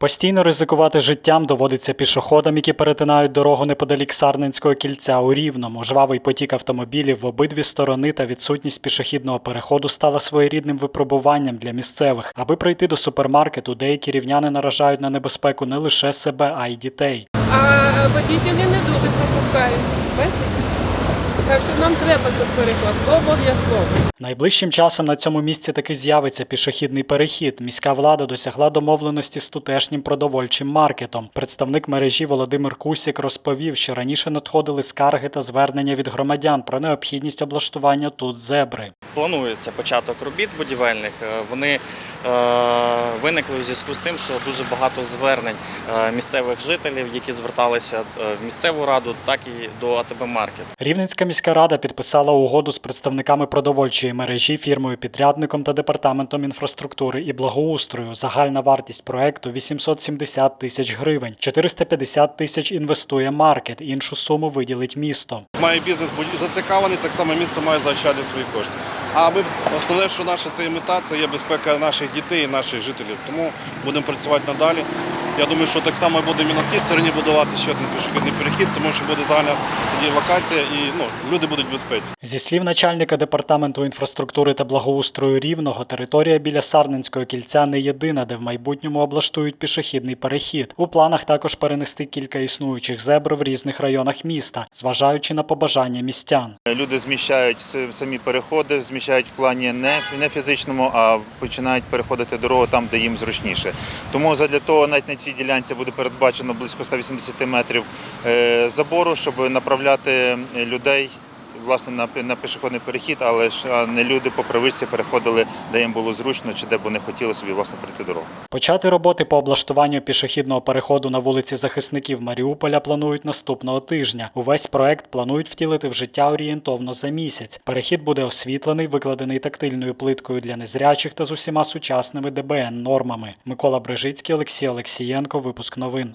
Постійно ризикувати життям доводиться пішоходам, які перетинають дорогу неподалік Сарненського кільця у Рівному. Жвавий потік автомобілів в обидві сторони та відсутність пішохідного переходу стала своєрідним випробуванням для місцевих. Аби пройти до супермаркету, деякі рівняни наражають на небезпеку не лише себе, а й дітей. А водителі не дуже пропускають. Бачите? Так що нам треба тут переход, обов'язково. Найближчим часом на цьому місці таки з'явиться пішохідний перехід. Міська влада досягла домовленості з тутешнім продовольчим маркетом. Представник мережі Володимир Кусік розповів, що раніше надходили скарги та звернення від громадян про необхідність облаштування тут зебри. Планується початок робіт будівельних. Е, Вони е, виникли у зв'язку з тим, що дуже багато звернень е, місцевих жителів, які зверталися е, в місцеву раду, так і до АТБ Маркет. Рівненська міська рада підписала угоду з представниками продовольчої мережі, фірмою підрядником та департаментом інфраструктури і благоустрою. Загальна вартість проекту 870 тисяч гривень. 450 тисяч інвестує маркет. Іншу суму виділить місто. Має бізнес будь- зацікавлений, так само місто має заощадити свої кошти. А ми основне, що наша це мета, це є безпека наших дітей і наших жителів. Тому будемо працювати надалі. Я думаю, що так само будемо і на тій стороні будувати ще один пішохідний перехід, тому що буде загальна тоді локація і ну, люди будуть в безпеці. Зі слів начальника департаменту інфраструктури та благоустрою Рівного, територія біля Сарненського кільця не єдина, де в майбутньому облаштують пішохідний перехід. У планах також перенести кілька існуючих зебр в різних районах міста, зважаючи на побажання містян. Люди зміщають самі переходи, зміщають в плані не, не фізичному, а починають переходити дорогу там, де їм зручніше. Тому задля того навіть на цій ділянці буде передбачено близько 180 метрів е, забору, щоб направляти людей. Власне на, на пішохідний перехід, але ж не люди по привичці переходили, де їм було зручно чи де б вони хотіли собі власне пройти дорогу. Почати роботи по облаштуванню пішохідного переходу на вулиці захисників Маріуполя планують наступного тижня. Увесь проект планують втілити в життя орієнтовно за місяць. Перехід буде освітлений, викладений тактильною плиткою для незрячих та з усіма сучасними ДБН нормами. Микола Брижицький, Олексій Олексієнко. Випуск новин.